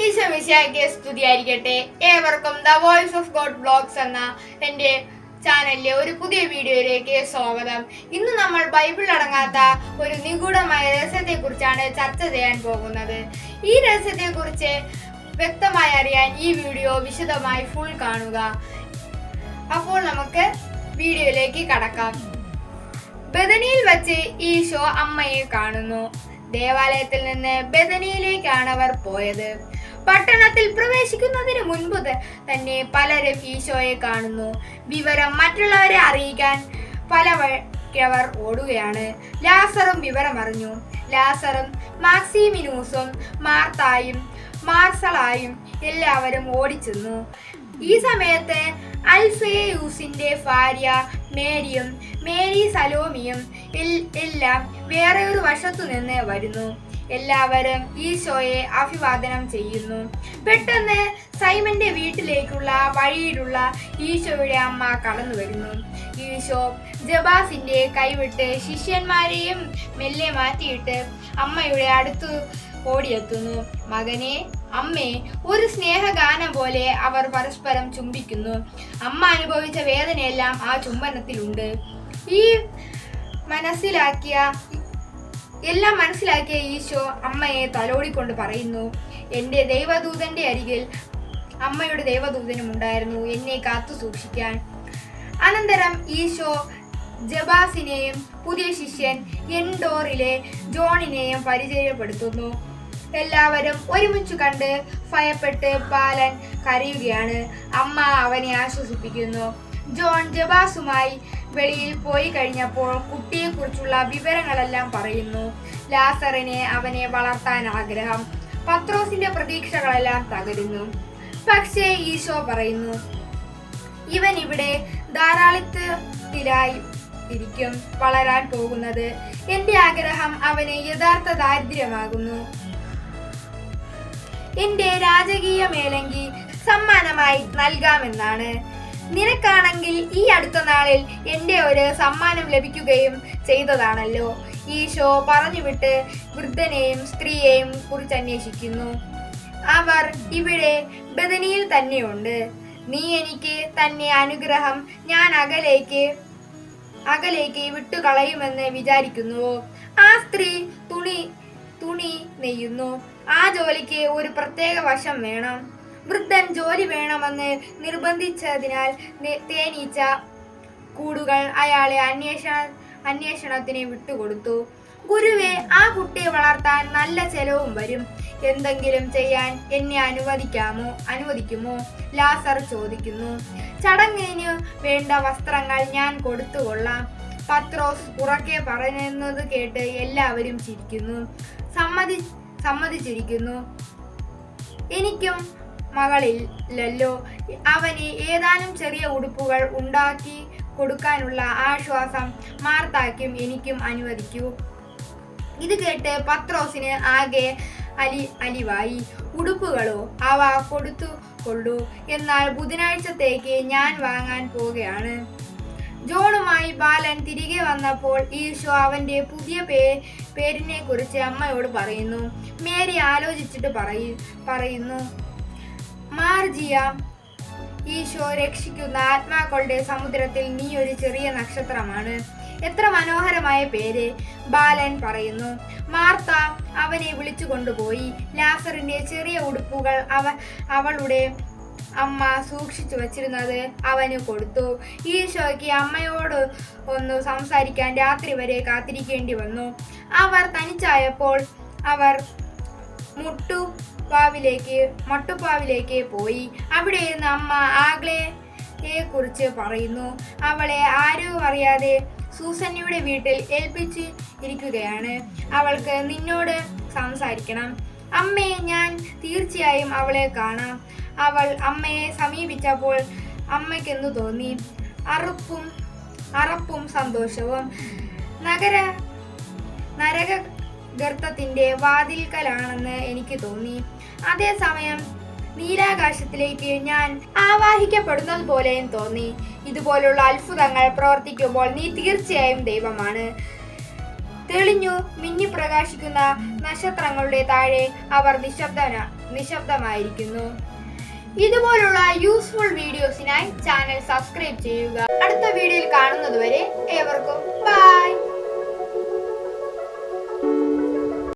ഈശോമിശിയാക്കിയ സ്തുതിയായിരിക്കട്ടെ. ഏവർക്കും the voice of God blogs എന്ന എന്റെ ചാനലിലെ ഒരു പുതിയ വീഡിയോയിലേക്ക് സ്വാഗതം. ഇന്ന് നമ്മൾ ബൈബിൾ അടങ്ങാത്ത ഒരു നിഗൂഢമായ രഹസ്യത്തെ കുറിച്ചാണ് ചർച്ച ചെയ്യാൻ പോകുന്നത്. ഈ രഹസ്യത്തെ കുറിച്ച് വ്യക്തമായി അറിയാൻ ഈ വീഡിയോ വിശദമായി ഫുൾ കാണുക. അപ്പോൾ നമുക്ക് വീഡിയോയിലേക്ക് കടക്കാം. ബദനിയിൽ വച്ച് ഈശോ അമ്മയെ കാണുന്നു. ദേവാലയത്തിൽ നിന്ന് ബദനിയിലേക്കാണ് അവർ പോയത്. പട്ടണത്തിൽ പ്രവേശിക്കുന്നതിന് മുൻപ് തന്നെ പലരും ഈശോയെ കാണുന്നു. വിവരം മറ്റുള്ളവരെ അറിയിക്കാൻ പല വഴിക്കവർ ഓടുകയാണ്. ലാസറും വിവരം അറിഞ്ഞു. ലാസറും മാക്സിമിനൂസും മാർത്തായും മാർസളായും എല്ലാവരും ഓടിച്ചെന്നു. ഈ സമയത്ത് അൽഫേയൂസിന്റെ ഭാര്യ മേരിയും മേരി സലോമിയും എല്ലാം വേറെ ഒരു വശത്തു നിന്ന് വരുന്നു. എല്ലാവരും ഈശോയെ അഭിവാദനം ചെയ്യുന്നു. പെട്ടെന്ന് സൈമന്റെ വീട്ടിലേക്കുള്ള വഴിയിലുള്ള ഈശോയുടെ അമ്മ കടന്നു വരുന്നു. ഈശോ ജബാസിന്റെ കൈവിട്ട് ശിഷ്യന്മാരെയും മെല്ലെ മാറ്റിയിട്ട് അമ്മയുടെ അടുത്ത് ഓടിയെത്തുന്നു. മകനെ അമ്മേ ഒരു സ്നേഹഗാനം പോലെ അവർ പരസ്പരം ചുംബിക്കുന്നു. അമ്മ അനുഭവിച്ച വേദനയെല്ലാം ആ ചുംബനത്തിലുണ്ട്. ഈ മനസ്സിലാക്കിയ എല്ലാം മനസ്സിലാക്കിയ ഈശോ അമ്മയെ തലോടിക്കൊണ്ട് പറയുന്നു എന്റെ ദൈവദൂതന്റെ അരികിൽ അമ്മയുടെ ദൈവദൂതനും ഉണ്ടായിരുന്നു എന്നെ കാത്തു സൂക്ഷിക്കാൻ. അനന്തരം ഈശോ ജബാസിനെയും പുതിയ ശിഷ്യൻ എൻഡോറിലെ ജോണിനെയും പരിചയപ്പെടുത്തുന്നു. എല്ലാവരും ഒരുമിച്ച് കണ്ട് ഭയപ്പെട്ട് ബാലൻ കരയുകയാണ്. അമ്മ അവനെ ആശ്വസിപ്പിക്കുന്നു. ജോൺ ജബാസുമായി വെളിയിൽ പോയി കഴിഞ്ഞപ്പോൾ കുട്ടിയെക്കുറിച്ചുള്ള വിവരങ്ങളെല്ലാം പറയുന്നു. ലാസറിനെ അവനെ വളർത്താൻ ആഗ്രഹം. പത്രോസിന്റെ പ്രതീക്ഷകളെല്ലാം തകരുന്നു. പക്ഷേ ഈശോ പറയുന്നു ഇവൻ ഇവിടെ ധാരാളിത്തത്തിലായി ഇരിക്കും വളരാൻ പോകുന്നത്. എന്റെ ആഗ്രഹം അവന് യഥാർത്ഥ ദാരിദ്ര്യമാകുന്നു. എന്റെ രാജകീയ മേലങ്കി സമ്മാനമായി നൽകാമെന്നാണ്. നിനക്കാണെങ്കിൽ ഈ അടുത്ത നാളിൽ എന്റെ ഒരു സമ്മാനം ലഭിക്കുകയും ചെയ്തതാണല്ലോ. ഈ ഈശോ പറഞ്ഞുവിട്ട് വൃദ്ധനെയും സ്ത്രീയെയും കുറിച്ച് അന്വേഷിക്കുന്നു. അവർ ഇവിടെ ബദനിയിൽ തന്നെയുണ്ട്. നീ എനിക്ക് തന്നെ അനുഗ്രഹം ഞാൻ അകലേക്ക് അകലേക്ക് വിട്ടുകളയുമെന്ന് വിചാരിക്കുന്നുവോ? ആ സ്ത്രീ തുണി തുണി നെയ്യുന്നു. ആ ജോലിക്ക് ഒരു പ്രത്യേക വശം വേണം. വൃദ്ധൻ ജോലി വേണമെന്ന് നിർബന്ധിച്ചതിനാൽ തേനീച്ച കൂടുകൾ അയാളെ അന്വേഷണ അന്വേഷണത്തിന് വിട്ടുകൊടുത്തു. ഗുരുവെ ആ കുട്ടിയെ വളർത്താൻ നല്ല ചെലവും വരും. എന്തെങ്കിലും ചെയ്യാൻ എന്നെ അനുവദിക്കാമോ? അനുവദിക്കുമോ? ലാസർ ചോദിക്കുന്നു. ചടങ്ങിന് വേണ്ട വസ്ത്രങ്ങൾ ഞാൻ കൊടുത്തുകൊള്ളാം. പത്രോസ് ഉറക്കെ പറയുന്നത് കേട്ട് എല്ലാവരും ചിരിക്കുന്നു. സമ്മതി സമ്മതിച്ചിരിക്കുന്നു. എനിക്കും മകളില്ലല്ലോ. അവന് ഏതാനും ചെറിയ ഉടുപ്പുകൾ ഉണ്ടാക്കി കൊടുക്കാനുള്ള ആശ്വാസം മാർത്താക്കും എനിക്കും അനുവദിക്കൂ. ഇത് കേട്ട് പത്രോസിന് ആകെ അലി അലിവായി. ഉടുപ്പുകളോ അവ കൊടുത്തു കൊള്ളൂ. എന്നാൽ ബുധനാഴ്ചത്തേക്ക് ഞാൻ വാങ്ങാൻ പോവുകയാണ്. ജോണുമായി ബാലൻ തിരികെ വന്നപ്പോൾ ഈശോ അവന്റെ പുതിയ പേ പേരിനെ കുറിച്ച് അമ്മയോട് പറയുന്നു. മേരി ആലോചിച്ചിട്ട് പറയൂ പറയുന്നു. മാർജിയ. ഈശോ രക്ഷിക്കുന്ന ആത്മാക്കളുടെ സമുദ്രത്തിൽ നീ ഒരു ചെറിയ നക്ഷത്രമാണ് എത്ര മനോഹരമായ പേര് ബാലൻ പറയുന്നു. മാർത്ത അവനെ വിളിച്ചു കൊണ്ടുപോയി. ലാസറിന്റെ ചെറിയ ഉടുപ്പുകൾ അവ അവളുടെ അമ്മ സൂക്ഷിച്ചു വച്ചിരുന്നത് അവന് കൊടുത്തു. ഈശോയ്ക്ക് അമ്മയോട് ഒന്ന് സംസാരിക്കാൻ രാത്രി വരെ കാത്തിരിക്കേണ്ടി വന്നു. അവർ തനിച്ചായപ്പോൾ അവർ മുട്ടുപാവിലേക്ക് മട്ടുപ്പാവിലേക്ക് പോയി. അവിടെ ഇരുന്ന് അമ്മ ആഗ്ലയെ കുറിച്ച് പറയുന്നു. അവളെ ആരും അറിയാതെ സൂസന്നയുടെ വീട്ടിൽ ഏൽപ്പിച്ച് ഇരിക്കുകയാണ്. അവൾക്ക് നിന്നോട് സംസാരിക്കണം. അമ്മയെ ഞാൻ തീർച്ചയായും അവളെ കാണാം. അവൾ അമ്മയെ സമീപിച്ചപ്പോൾ അമ്മയ്ക്കെന്തു തോന്നി? അറുപ്പും അറപ്പും സന്തോഷവും. നഗര നരക ഗർത്തത്തിന്റെ വാതിൽക്കലാണെന്ന് എനിക്ക് തോന്നി. അതേസമയം നീലാകാശത്തിലേക്ക് ഞാൻ ആവാഹിക്കപ്പെടുന്നത് പോലെയും തോന്നി. ഇതുപോലുള്ള അത്ഭുതങ്ങൾ പ്രവർത്തിക്കുമ്പോൾ നീ തീർച്ചയായും ദൈവമാണ്. തെളിഞ്ഞു മിന്നി പ്രകാശിക്കുന്ന നക്ഷത്രങ്ങളുടെ താഴെ അവർ നിശബ്ദന നിശബ്ദമായിരിക്കുന്നു. ഇതുപോലുള്ള യൂസ്ഫുൾ വീഡിയോസിനായി ചാനൽ സബ്സ്ക്രൈബ് ചെയ്യുക. അടുത്ത വീഡിയോയിൽ കാണുന്നതുവരെ ഏവർക്കും